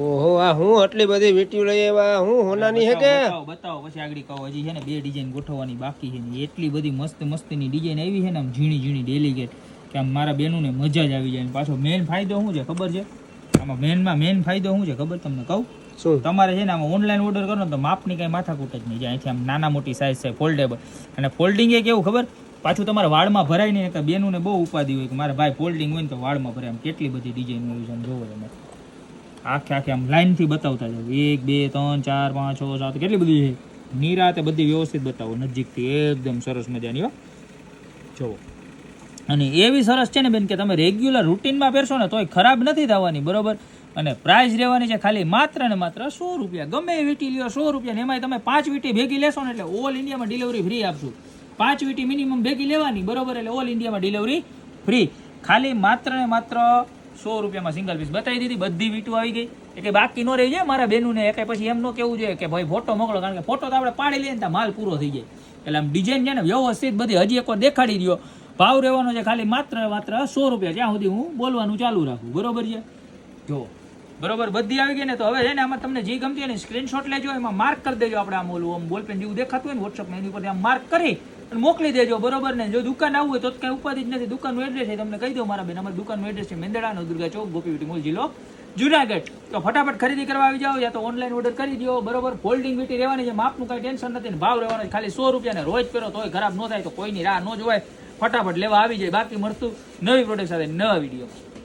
ઓહો આ હું આટલી બધી વીટીઓ લઈ આવ્યા? હું હોનાની હે કે? બતાવો પછી આગળ કહો હજી છે ને બે ડિઝાઇન ગોઠવવાની બાકી છે ને. એટલી બધી મસ્ત મસ્તની ડિઝાઇન આવી છે ને આમ ઝીણી ઝીણી ડેલિકેટ કે આમ મારા બેનુને મજા જ આવી જાય. પાછો મેન ફાયદો શું છે ખબર છે? આમાં મેનમાં મેન ફાયદો શું છે ખબર તમને કહું? શું? તમારે છે ને આમાં ઓનલાઈન ઓર્ડર કરો ને તો માપની કાંઈ માથાકૂટ જ નહીં જાય. અહીંથી આમ નાના મોટી સાઇઝ છે ફોલ્ડેબલ અને ફોલ્ડિંગ એ કેવું ખબર? પાછું તમારે વાળમાં ભરાય નહીં બેનુને બેનુંને બહુ ઉપાધિ હોય કે મારે ભાઈ ફોલ્ડિંગ હોય ને તો વાળમાં ભરાય. આમ કેટલી બધી ડિઝાઇન હોય છે જોવો તમે. આખે આખે આમ લાઇનથી બતાવતા જાવ એક, બે, ત્રણ, ચાર, પાંચ, છ, સાત, કેટલી બધી છે? નિરાતે બધી વ્યવસ્થિત બતાવો. નજીકથી એકદમ સરસ મજાની, હો. જોવો અને એવી સરસ છે ને બેન કે તમે રેગ્યુલર રૂટીનમાં પહેરશો ને તોય ખરાબ નથી થવાની, બરોબર? અને પ્રાઇસ રહેવાની છે ખાલી માત્ર ને માત્ર સો રૂપિયા. ગમે એ વીટી લ્યો, સો રૂપિયા ને એમાંય તમે પાંચ વીટી ભેગી લેશો ને એટલે ઓલ ઇન્ડિયામાં ડિલિવરી ફ્રી આપશું. પાંચ વીટી મિનિમમ ભેગી લેવાની, બરોબર? એટલે ઓલ ઇન્ડિયામાં ડિલિવરી ફ્રી ખાલી માત્ર ને માત્ર સો રૂપિયામાં સિંગલ પીસ બતાવી દીધી, બધી વીટું આવી ગઈ. એટલે બાકી નો રહી જાય મારા બેનુને. એ કે પછી એમ ન કેવું જોઈએ કે ભાઈ ફોટો મોકલો, કારણ કે ફોટો તો આપણે પાડી લઈએ ને માલ પૂરો થઈ જાય. એટલે આમ ડિઝાઇન છે ને, વ્યવસ્થિત બધી હજી એકવાર દેખાડી દો ભાવ રહેવાનો છે ખાલી માત્ર માત્ર સો રૂપિયા. જ્યાં સુધી હું બોલવાનું ચાલુ રાખું. બરોબર છે? જો, બરોબર બધી આવી ગઈ ને તો હવે છે ને આમાં તમને જે ગમતી હોય ને સ્ક્રીનશોટ લેજો, એમાં માર્ક કરી દેજો આપણે આમ ઓલું આમ બોલપેન જેવું દેખાતું હોય ને વોટ્સઅપમાં એની ઉપર આમ માર્ક કરી મોકલી દેજો, બરોબર ને? જો દુકાન આવવું હોય તો કઈ ઉપાધિ જ નથી. દુકાનનું એડ્રેસ છે તમને કહી દો મારા બેન. અમારી દુકાનનું એડ્રેસ છે મેંદડાનો દુર્ગા ચોક, ગોપી મોલ જિલ્લો જુનાગઢ. તો ફટાફટ ખરીદી કરવા આવી જાઓ, યા તો ઓનલાઈન ઓર્ડર કરી દો બરોબર? ફોલ્ડિંગ વીટી રહેવાની છે, માપનું કાંઈ ટેન્શન નથી ભાવ રહેવાનો ખાલી સો રૂપિયા ને રોજ પહેરો તોય ખરાબ ન થાય, તો કોઈની રાહ ન જોવાય. ફટાફટ લેવા આવી જાય. બાકી મળતું નવી પ્રોડક્ટ સાથે નવા વીડિયો